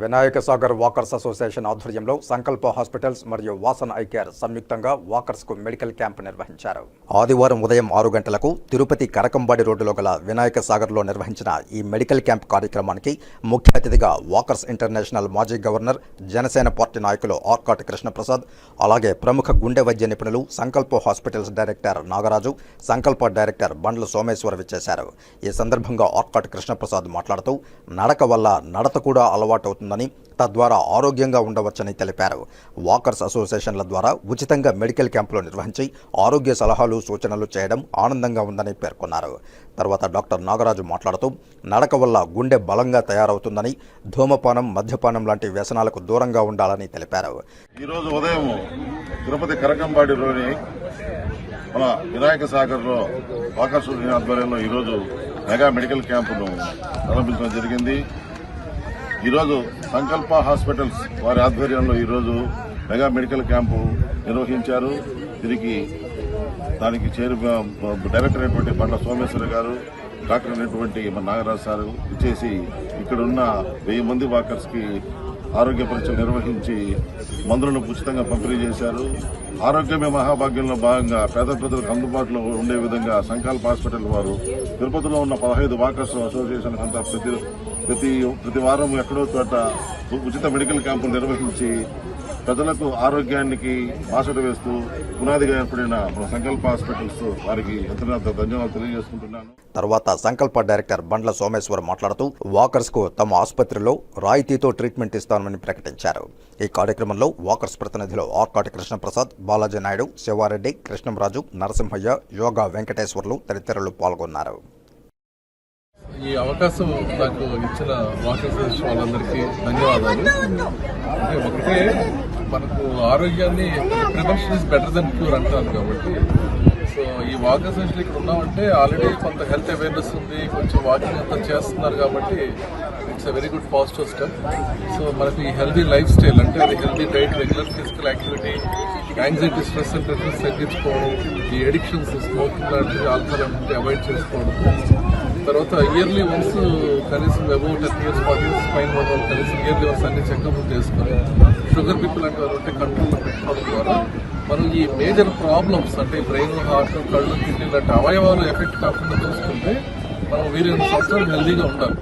Vinayaka Sagar walkers association ఆధ్వర్యంలో సంకల్ప hospitals మరియు వాసన్ ఐ కేర్ సంయుక్తంగా వాకర్స్కు మెడికల్ క్యాంప్ నిర్వహించారు. ఆదివారం ఉదయం ఆరు గంటలకు తిరుపతి కరకంబాడి రోడ్డులో గల వినాయక సాగర్లో నిర్వహించిన ఈ మెడికల్ క్యాంప్ కార్యక్రమానికి ముఖ్య అతిథిగా వాకర్స్ ఇంటర్నేషనల్ మాజీ గవర్నర్ జనసేన పార్టీ నాయకులు ఆర్కాట్ కృష్ణప్రసాద్ అలాగే ప్రముఖ గుండె వైద్య నిపుణులు సంకల్ప హాస్పిటల్స్ డైరెక్టర్ నాగరాజు సంకల్ప డైరెక్టర్ బండ్ల సోమేశ్వర్ విచ్చేశారు. ఈ సందర్భంగా ఆర్కాట్ కృష్ణప్రసాద్ మాట్లాడుతూ నడక వల్ల నడత కూడా అలవాటవుతుందని తద్వారా ఆరోగ్యంగా ఉండవచ్చని తెలిపారు. వాకర్స్ అసోసియేషన్ల ద్వారా ఉచితంగా మెడికల్ క్యాంపులు నిర్వహించి ఆరోగ్య సలహాలు సూచనలు చేయడం ఆనందంగా ఉందని పేర్కొన్నారు. తర్వాత డాక్టర్ నాగరాజు మాట్లాడుతూ నడక వల్ల గుండె బలంగా తయారవుతుందని ధూమపానం మద్యపానం లాంటి వ్యసనాలకు దూరంగా ఉండాలని తెలిపారు. ఈరోజు ఉదయం తిరుపతి కరకంబాడిలోని మన వినాయక సాగర్లో వాకర్స్ ఆధ్వర్యంలో ఈరోజు మెగా మెడికల్ క్యాంపును ప్రారంభించడం జరిగింది. ఈరోజు సంకల్ప హాస్పిటల్స్ వారి ఆధ్వర్యంలో ఈరోజు మెగా మెడికల్ క్యాంపు నిర్వహించారు. దీనికి దానికి చేరు డైరెక్టర్ అయినటువంటి బండ్ల సోమేశ్వర గారు డాక్టర్ అయినటువంటి మన నాగరాజు సారు ఇచ్చేసి ఇక్కడ ఉన్న వెయ్యి మంది వాకర్స్కి ఆరోగ్య పరీక్షలు నిర్వహించి మందులను ఉచితంగా పంపిణీ చేశారు. ఆరోగ్యమే మహాభాగ్యంలో భాగంగా పేద ప్రజలకు అందుబాటులో ఉండే విధంగా సంకల్ప హాస్పిటల్ వారు తిరుపతిలో ఉన్న పదహైదు వాకర్స్ అసోసియేషన్ అంతా ప్రతి ప్రతి ప్రతి వారం ఎక్కడో చోట ఉచిత మెడికల్ క్యాంపులు నిర్వహించి ప్రజలకు ఆరోగ్యానికి బాసట వేస్తూ పునాదిగా ఏర్పడిన సంకల్ప హాస్పిటల్స్ వారికి ఎంత ధన్యవాదాలు తెలియజేసుకుంటున్నాను. తర్వాత సంకల్ప డైరెక్టర్ బండ్ల సోమేశ్వర్ మాట్లాడుతూ వాకర్స్కు తమ ఆసుపత్రిలో రాయితీతో ట్రీట్మెంట్ ఇస్తామని ప్రకటించారు. ఈ కార్యక్రమంలో వాకర్స్ ప్రతినిధులు ఆర్కాటి కృష్ణప్రసాద్ బాలాజీ నాయుడు శివారెడ్డి కృష్ణంరాజు నరసింహయ్య యోగా వెంకటేశ్వర్లు తదితరులు పాల్గొన్నారు. ఈ అవకాశం నాకు ఇచ్చిన వాకర్స్ వాళ్ళందరికీ ధన్యవాదాలు. ఒకటే మనకు ఆరోగ్యాన్ని prevention is better then cure అంటారు కాబట్టి. సో ఈ వాకర్స్ అసోసియేషన్ ఇక్కడ ఉన్నామంటే ఆల్రెడీ కొంత హెల్త్ అవేర్నెస్ ఉంది కొంచెం వాకింగ్ అంతా చేస్తున్నారు కాబట్టి it's uh very good positive step so మనకి ఈ హెల్దీ లైఫ్ స్టైల్ అంటే అది healthy diet regular physical activity anxiety stress and pressures తగ్గించుకోవడం ఈ ఎడిక్షన్స్ స్మోకింగ్ లాంటివి ఆల్కహాల్ అవాయిడ్ చేసుకోవడం. తర్వాత ఇయర్లీ వన్స్ కనీసం above ten years forty years పైన వాళ్ళు కనీసం ఇయర్లీ వన్స్ అన్ని చెకప్ చేసుకొని షుగర్ పీపుల్ అంటే ఉంటే కంట్రోల్లో పెట్టుకోవడం ద్వారా మనం ఈ మేజర్ ప్రాబ్లమ్స్ అంటే బ్రెయిన్ హార్ట్ కళ్ళు కిడ్నీ లాంటి అవయవాలు ఎఫెక్ట్ కాకుండా చూసుకుంటే మనం వీలైన సంవత్సరాలు హెల్దీగా ఉండాలి.